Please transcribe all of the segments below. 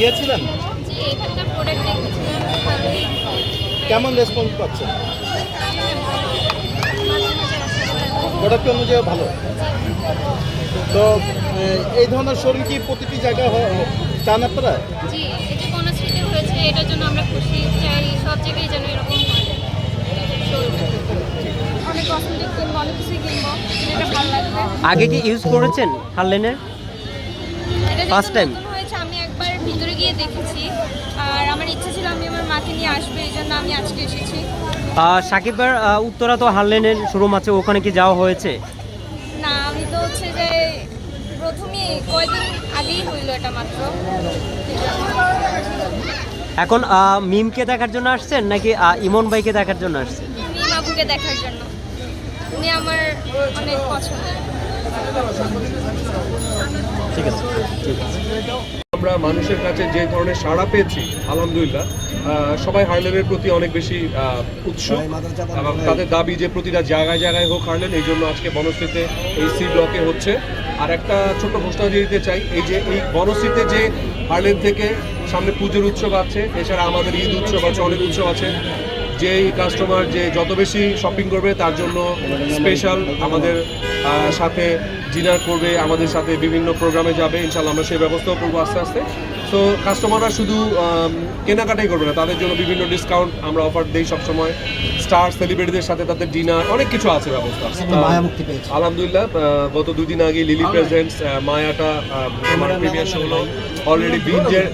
গিয়েছিলেন জি এখানকার প্রোডাক্ট দেখেছিলাম ভালোই। কেমন রেসপন্স পাচ্ছেন? প্রোডাক্ট অনুযায়ী ভালো। তো এই ধরনের শোরুম কি প্রতিটি জায়গায় চান আপনারা? জি এটি কোনো স্মৃতি হয়েছে এটার জন্য আমরা খুশি চাই সব জায়গায় যেন এরকম অনেক কসমেটিক কিনবো অনেক কিছুই কিনবো এটা ভালো লাগবে। আগে কি ইউজ করেছেন হারলেনের? এটা যেহেতু First time? নতুন হয়েছে আমি একবার ভিতরে গিয়ে দেখেছি। আর আমার ইচ্ছা ছিল আমি আমার মাকে নিয়ে আসব এই জন্য আমি আজকে এসেছি। উত্তরা তো হারলেনের শোরুম আছে ওখানে কি যাওয়া হয়েছে? না আমি তো হচ্ছে যে কয়দিন আগেই হইল এটা মাত্র। এখন মিমকে দেখার জন্য আসছেন নাকি ইমন ভাইকে দেখার জন্য আসছেন? আমি বাবুকে দেখার জন্য। উনি আমার অনেক আমরা মানুষের কাছে যে ধরনের সাড়া পেয়েছি, আলহামদুলিল্লাহ সবাই হার্লেনের প্রতি অনেক বেশি উৎসুক এবং তাদের দাবি যে প্রতিটা জায়গায় জায়গায় হোক হার্লেন এই জন্য আজকে বনশ্রীতে এই সি ব্লকে হচ্ছে। আর একটা ছোট ঘোষণা দিয়ে দিতে চাই, এই যে এই বনশ্রীতে যে হার্লেন থেকে সামনে পুজোর উৎসব আছে, এছাড়া আমাদের ঈদ উৎসব আছে, অনেক উৎসব আছে যেই কাস্টমার যে যত বেশি শপিং করবে তার জন্য স্পেশাল আমাদের সাথে ডিনার করবে আমাদের সাথে বিভিন্ন প্রোগ্রামে যাবে। ইনশাল্লাহ আমরা সেই ব্যবস্থাও করব আস্তে আস্তে। তো কাস্টমাররা শুধু কেনাকাটাই করবে না তাদের জন্য বিভিন্ন ডিসকাউন্ট আমরা অফার দিই সবসময়। স্টার সেলিব্রিটিদের সাথে তাদের ডিনার অনেক কিছু আছে ব্যবস্থা। আলহামদুলিল্লাহ গত দুদিন আগে লিলি প্রেজেন্টস মায়াটা আমার প্রিমিয়ার শো হলো অলরেডি বিঞ্জের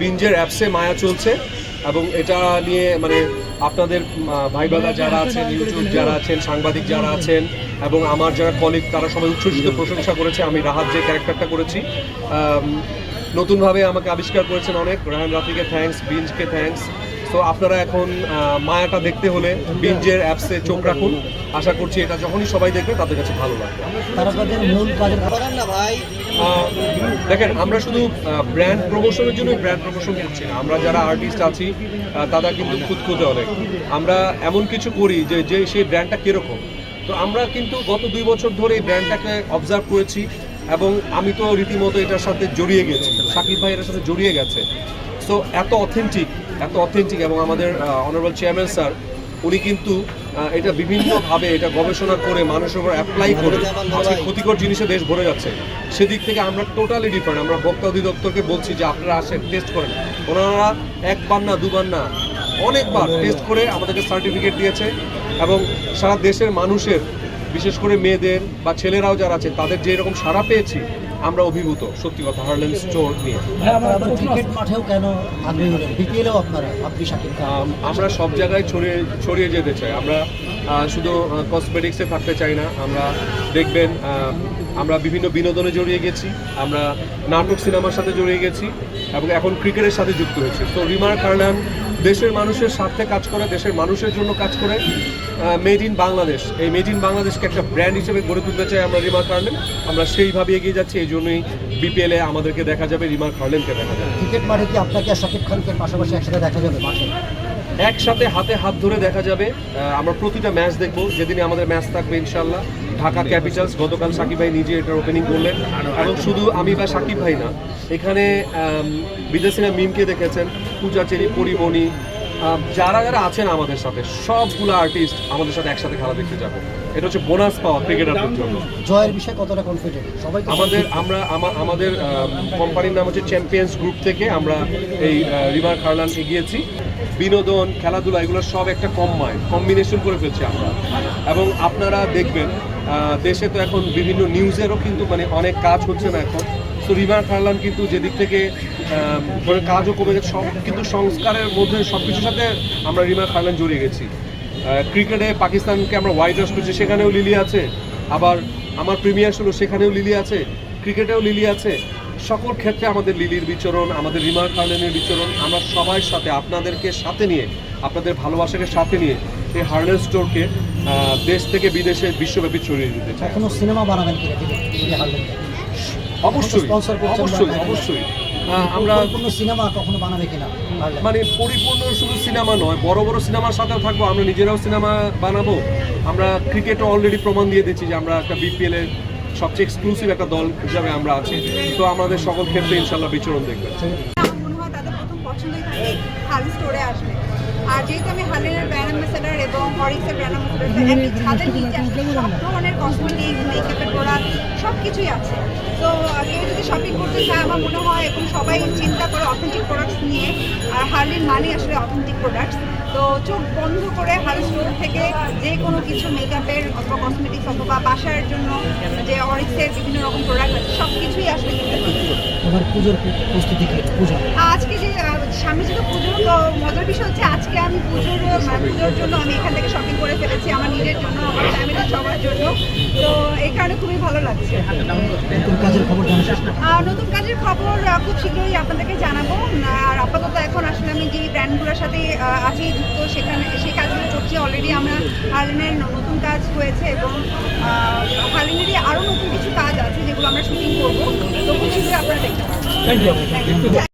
বিঞ্জের অ্যাপসে মায়া চলছে। এবং এটা নিয়ে মানে আপনাদের ভাই বাবা যারা আছেন ইউটিউব যারা আছেন, সাংবাদিক যারা আছেন, এবং আমার যারা কলিগ তারা সবাই উচ্ছ্বসিত প্রশংসা করেছে। আমি রাহাত যে ক্যারেক্টারটা করেছি নতুনভাবে আমাকে আবিষ্কার করেছেন অনেক। রায়ন রাফিকে থ্যাংকস বিঞ্জকে থ্যাঙ্কস তো আপনারা এখন মায়াটা দেখতে হলে বিঞ্জের অ্যাপসে চোখ রাখুন। আশা করছি এটা যখনই সবাই দেখবে তাদের কাছে ভালো লাগবে। দেখেন আমরা শুধু ব্র্যান্ড প্রমোশনের জন্য ব্র্যান্ড প্রমোশন করছি না। আমরা যারা আর্টিস্ট আছি তারা কিন্তু খুঁতখুঁতে অনেক। আমরা এমন কিছু করি যে যে সেই ব্র্যান্ডটা কীরকম। তো আমরা কিন্তু গত দুই বছর ধরে এই ব্র্যান্ডটাকে অবজার্ভ করেছি এবং আমি তো রীতিমতো এটার সাথে জড়িয়ে গেছি। সাকিব ভাই এটার সাথে জড়িয়ে গেছে। সো এত অথেন্টিক এত অথেন্টিক এবং আমাদের অনারেবল চেয়ারম্যান স্যার উনি কিন্তু এটা বিভিন্নভাবে এটা গবেষণা করে মানুষের উপর অ্যাপ্লাই করে আজকে ক্ষতিকর জিনিসে দেশ ভরে যাচ্ছে। সেদিক থেকে আমরা টোটালি ডিফারেন্ট আমরা ভোক্তা অধিদপ্তরকে বলছি যে আপনারা আসেন টেস্ট করেন। ওনারা একবার না, দুবার না, অনেকবার টেস্ট করে আমাদেরকে সার্টিফিকেট দিয়েছে এবং সারা দেশের মানুষের বিশেষ করে মেয়েদের বা ছেলেরাও যারা আছে তাদের যে এরকম সাড়া পেয়েছি আমরা অভিভূত। সত্যি কথা হার্লেন স্টোর নিয়ে। আমরা সব জায়গায় ছড়িয়ে ছড়িয়ে যেতে চাই। আমরা শুধু কসমেটিক্সে থাকতে চাই না। আমরা দেখবেন আমরা বিভিন্ন বিনোদনে জড়িয়ে গেছি। আমরা নাটক সিনেমার সাথে জড়িয়ে গেছি এবং এখন ক্রিকেটের সাথে যুক্ত হয়েছি। তো রিমার কার্নান দেশের মানুষের স্বার্থে কাজ করে দেশের মানুষের জন্য কাজ করে। Made in Bangladesh. এই মেড ইন বাংলাদেশকে একটা ব্র্যান্ড হিসেবে গড়ে তুলতে চাই আমরা রিমার কার্লেন আমরা সেইভাবে এগিয়ে যাচ্ছি এই জন্যই বিপিএলে আমাদেরকে দেখা যাবে রিমার কার্লেনকে দেখা যাবে। ক্রিকেট মাঠে কি আপনাকে শাকিব খানকে পাশাপাশি একসাথে দেখা যাবে মাঠে? একসাথে হাতে হাত ধরে দেখা যাবে। আমরা প্রতিটা ম্যাচ দেখব। যেদিনে আমাদের ম্যাচ থাকবে ইনশাল্লাহ ঢাকা ক্যাপিটালস গতকাল সাকিব ভাই নিজে এটার ওপেনিং করলেন। এবং শুধু আমি বা সাকিব ভাই না এখানে বিদেশিরা মিমকে দেখেছেন পূজা চেরি পরিমণি যারা যারা আছেন আমাদের সাথে সবগুলো আর্টিস্ট আমাদের সাথে একসাথে খেলা দেখতে যাব। এটা হচ্ছে বোনাস পাওয়া ক্রিকেটারদের জন্য জয়ের বিষয়ে কতটা কনফিডেন্ট সবাই আমাদের আমরা আমাদের কোম্পানির নাম হচ্ছে চ্যাম্পিয়ন্স গ্রুপ থেকে আমরা এই রিভার খারলান এগিয়েছি। বিনোদন খেলাধুলা এগুলো সব একটা কম্বাইন কম্বিনেশন করে ফেলছি আমরা। এবং আপনারা দেখবেন দেশে তো এখন বিভিন্ন নিউজেরও কিন্তু মানে অনেক কাজ হচ্ছে না এখন। তো রিভার খারলান কিন্তু যেদিক থেকে কাজও কমে গেছে, সব কিন্তু সংস্কারের মধ্যে সব কিছুর সাথে আমরা রিভার খারলান জড়িয়ে গেছি। ক্রিকেটে পাকিস্তানকে আমরা হোয়াইট হাউস করছি, সেখানেও লিলি আছে। আবার আমার প্রিমিয়ার শুরু সেখানেও লিলি আছে। ক্রিকেটেও লিলি আছে। সকল ক্ষেত্রে আমাদের লিলির বিচরণ, আমাদের রিমার কার্লেনের বিচরণ, আমরা সবার সাথে, আপনাদেরকে সাথে নিয়ে, আপনাদের ভালোবাসাকে সাথে নিয়ে এই হার্লেন স্টোরকে দেশ থেকে বিদেশে বিশ্বব্যাপী ছড়িয়ে দিতে চাই। সিনেমা বানাবেন অবশ্যই অবশ্যই অবশ্যই। আমরা কোনো সিনেমা কখনো বানাবে কিনা? মানে পরিপূর্ণ শুধু সিনেমা নয় বড় বড় সিনেমার সাথে থাকব আমরা নিজেরাও সিনেমা বানাবো। আমরা ক্রিকেটও অলরেডি প্রমাণ দিয়ে দিচ্ছি যে আমরা একটা বিপিএল এর সবচেয়ে এক্সক্লুসিভ একটা দল হিসাবে আমরা আছি। তো আমাদের সকল ক্ষেত্রে ইনশাল্লাহ বিচরণ দেখবেন। আমার তাদের প্রথম পছন্দই থাকে হাল স্টোরে আসবে আর যেহেতু আমি হালের ব্র্যান্ড অ্যাম্বাসেডার এবং হরিক্সের ব্র্যান্ড অ্যাম্বাসেডার ছাদের নিচে সব ধরনের কসমেটিক মেকআপের প্রোডাক্ট সব কিছুই আছে। তো কেউ যদি শপিং করতে চায়, আমার মনে হয় এখন সবাই চিন্তা করে অথেন্টিক প্রোডাক্টস নিয়ে, আর হার্লির মানে আসলে অথেন্টিক প্রোডাক্টস তো, চোখ বন্ধ করে হাল স্টোর থেকে যে কোনো কিছু মেকআপের অথবা কসমেটিক্স অথবা বাসার জন্য যে অরিক্সের বিভিন্ন রকম প্রোডাক্ট আছে সব কিছুই আসলে কিনতে পারবে এবার পুজোর প্রস্তুতি কি পুজো। আজকে যে স্বামীজি তো পুজোর মজার বিষয় হচ্ছে আজকে আমি পুজোর মানে পুজোর জন্য আমি এখান থেকে শপিং করে ফেলেছি, আমার নিজের জন্য, আমার ফ্যামিলির সবার জন্য। তো খুবই ভালো লাগছে। নতুন কাজের খবর জানা আর নতুন কাজের খবর খুব শীঘ্রই আপনাদেরকে জানাব। আর আপাতত এখন আসলে আমি যে ব্র্যান্ডগুলোর সাথে আছি যুক্ত সেখানে সেই কাজগুলো করছি অলরেডি আমরা হার্লিনের নতুন কাজ হয়েছে এবং হার্লিনেরই আরও নতুন কিছু কাজ আছে যেগুলো আমরা শুটিং করব। তো খুব শীঘ্রই আপনারা দেখতে